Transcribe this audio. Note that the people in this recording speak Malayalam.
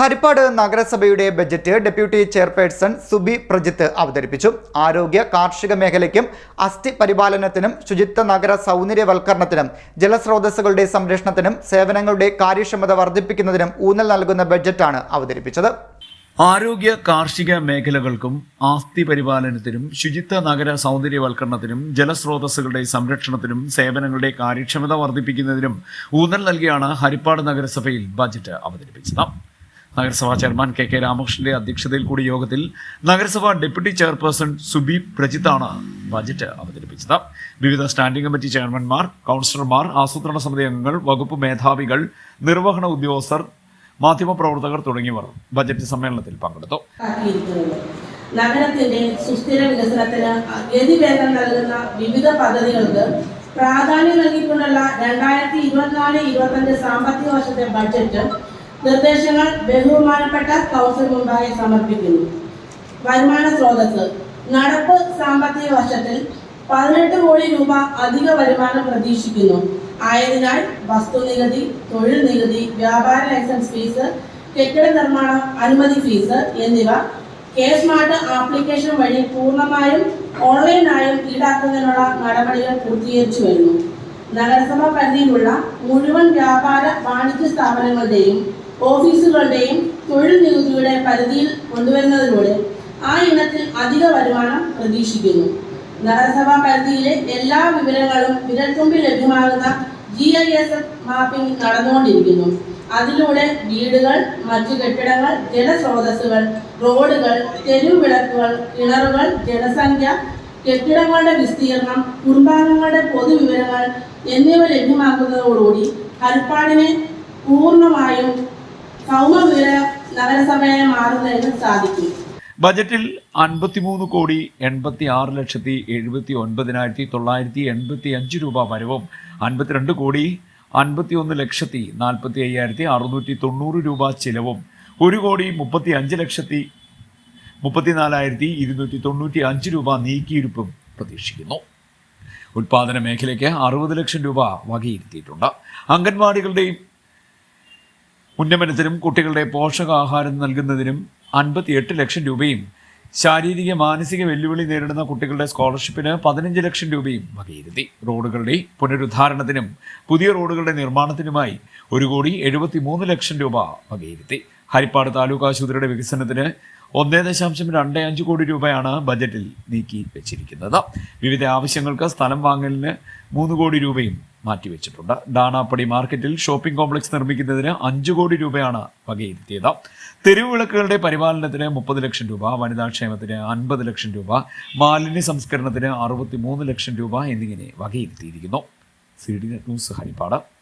ഹരിപ്പാട് നഗരസഭയുടെ budget deputy chairperson Subi Prajith അവതരിപ്പിച്ചു. ആരോഗ്യ കാർഷിക മേഖലയ്ക്കും അസ്ഥി പരിപാലനത്തിനും ശുചിത്വ നഗര സൗന്ദര്യവൽക്കരണത്തിനും ജലസ്രോതസ്സുകളുടെ സംരക്ഷണത്തിനും സേവനങ്ങളുടെ കാര്യക്ഷമത വർദ്ധിപ്പിക്കുന്നതിനും ഊന്നൽ നൽകുന്ന ബജറ്റാണ് അവതരിപ്പിച്ചത്. ആരോഗ്യ കാർഷിക മേഖലകൾക്കും ആസ്തി പരിപാലനത്തിനും ശുചിത്വ നഗര സൗന്ദര്യവൽക്കരണത്തിനും ജലസ്രോതസ്സുകളുടെ സംരക്ഷണത്തിനും സേവനങ്ങളുടെ കാര്യക്ഷമത വർദ്ധിപ്പിക്കുന്നതിനും ഊന്നൽ നൽകിയാണ് ഹരിപ്പാട് നഗരസഭയിൽ ബജറ്റ് അവതരിപ്പിച്ചത്. നഗരസഭാ ചെയർമാൻ കെ കെ രാമകൃഷ്ണന്റെ അധ്യക്ഷതയിൽ കൂടി യോഗത്തിൽ നഗരസഭാ ഡെപ്യൂട്ടി ചെയർപേഴ്സൺ സുബി പ്രജിത്താണ് ബജറ്റ് അവതരിപ്പിച്ചത്. വിവിധ സ്റ്റാൻഡിംഗ് കമ്മിറ്റി ചെയർമാൻമാർ കൗൺസിലർമാർ ആസൂത്രണ സമിതി അംഗങ്ങൾ വകുപ്പ് മേധാവികൾ നിർവഹണ ഉദ്യോഗസ്ഥർ മാധ്യമപ്രവർത്തകർ തുടങ്ങിയവർ ബജറ്റ് സമ്മേളനത്തിൽ പങ്കെടുത്തു. നഗരത്തിന്റെ സുസ്ഥിര വികസനത്തിന് ഗതിവേഗം നൽകുന്ന വിവിധ പദ്ധതികൾക്ക് പ്രാധാന്യം നൽകിക്കൊണ്ടുള്ള രണ്ടായിരത്തി ഇരുപത്തിനാല് ഇരുപത്തഞ്ച് സാമ്പത്തിക വർഷത്തെ ബഡ്ജറ്റ് നിർദ്ദേശങ്ങൾ ബഹുമാനപ്പെട്ട കൗൺസിൽ മുമ്പായി സമർപ്പിക്കുന്നു. വരുമാന സ്രോതസ് നടപ്പ് സാമ്പത്തിക വർഷത്തിൽ പതിനെട്ട് കോടി രൂപ അധിക വരുമാനം പ്രതീക്ഷിക്കുന്നു. ആയതിനാൽ വസ്തുനികുതി തൊഴിൽ നികുതി വ്യാപാര ലൈസൻസ് ഫീസ് കെട്ടിട നിർമ്മാണ അനുമതി ഫീസ് എന്നിവ കെ സ്മാർട്ട് ആപ്ലിക്കേഷൻ വഴി പൂർണമായും ഓൺലൈനായും ഈടാക്കുന്നതിനുള്ള നടപടികൾ പൂർത്തീകരിച്ചു വരുന്നു. നഗരസഭ പരിധിയിലുള്ള മുഴുവൻ വ്യാപാര വാണിജ്യ സ്ഥാപനങ്ങളുടെയും ഓഫീസുകളുടെയും തൊഴിൽ നികുതിയുടെ പരിധിയിൽ കൊണ്ടുവരുന്നതിലൂടെ ആ ഇനത്തിൽ അധിക വരുമാനം പ്രതീക്ഷിക്കുന്നു. നഗരസഭാ പരിധിയിലെ എല്ലാ വിവരങ്ങളും വിരൽത്തുമ്പിൽ ലഭ്യമാകുന്ന G I S F mapping നടന്നുകൊണ്ടിരിക്കുന്നു. അതിലൂടെ വീടുകൾ മറ്റു കെട്ടിടങ്ങൾ ജലസ്രോതസ്സുകൾ റോഡുകൾ തെരുവ് വിളക്കുകൾ കിണറുകൾ ജനസംഖ്യ കെട്ടിടങ്ങളുടെ വിസ്തീർണം കുടുംബാംഗങ്ങളുടെ പൊതുവിവരങ്ങൾ എന്നിവ ലഭ്യമാക്കുന്നതോടുകൂടി ഹരിപ്പാടിനെ പൂർണമായും ബജറ്റിൽ അൻപത്തിമൂന്ന് കോടി എൺപത്തി ആറ് ലക്ഷത്തി എഴുപത്തി ഒൻപതിനായിരത്തി തൊള്ളായിരത്തി എൺപത്തി അഞ്ച് രൂപ വരവും അൻപത്തിരണ്ട് കോടി അൻപത്തി ഒന്ന് ലക്ഷത്തി നാൽപ്പത്തി അയ്യായിരത്തി അറുന്നൂറ്റി തൊണ്ണൂറ് രൂപ ചിലവും ഒരു കോടി മുപ്പത്തി അഞ്ച് ലക്ഷത്തി മുപ്പത്തിനാലായിരത്തി ഇരുന്നൂറ്റി തൊണ്ണൂറ്റി അഞ്ച് രൂപ നീക്കിയിരുപ്പും പ്രതീക്ഷിക്കുന്നു. ഉൽപാദന മേഖലയ്ക്ക് അറുപത് ലക്ഷം രൂപ വകയിരുത്തിയിട്ടുണ്ട്. അംഗൻവാടികളുടെയും ഉന്നമനത്തിനും കുട്ടികളുടെ പോഷകാഹാരം നൽകുന്നതിനും അൻപത്തിയെട്ട് ലക്ഷം രൂപയും ശാരീരിക മാനസിക വെല്ലുവിളി നേരിടുന്ന കുട്ടികളുടെ സ്കോളർഷിപ്പിന് പതിനഞ്ച് ലക്ഷം രൂപയും വകയിരുത്തി. റോഡുകളുടെ പുനരുദ്ധാരണത്തിനും പുതിയ റോഡുകളുടെ നിർമ്മാണത്തിനുമായി ഒരു കോടി എഴുപത്തി മൂന്ന് ലക്ഷം രൂപ വകയിരുത്തി. ഹരിപ്പാട് താലൂക്ക് ആശുപത്രിയുടെ വികസനത്തിന് ഒന്നേ ദശാംശം രണ്ട് അഞ്ച് കോടി രൂപയാണ് ബജറ്റിൽ നീക്കി വെച്ചിരിക്കുന്നത് വിവിധ ആവശ്യങ്ങൾക്ക് സ്ഥലം വാങ്ങലിന് മൂന്ന് കോടി രൂപയും മാറ്റിവെച്ചിട്ടുണ്ട്. ഡാണാപ്പടി മാർക്കറ്റിൽ ഷോപ്പിംഗ് കോംപ്ലക്സ് നിർമ്മിക്കുന്നതിന് അഞ്ച് കോടി രൂപയാണ് വകയിരുത്തിയത്. തെരുവ് വിളക്കുകളുടെ പരിപാലനത്തിന് മുപ്പത് ലക്ഷം രൂപ വനിതാക്ഷേമത്തിന് അൻപത് ലക്ഷം രൂപ മാലിന്യ സംസ്കരണത്തിന് അറുപത്തി ലക്ഷം രൂപ എന്നിങ്ങനെ വകയിരുത്തിയിരിക്കുന്നു. C D news Harippad.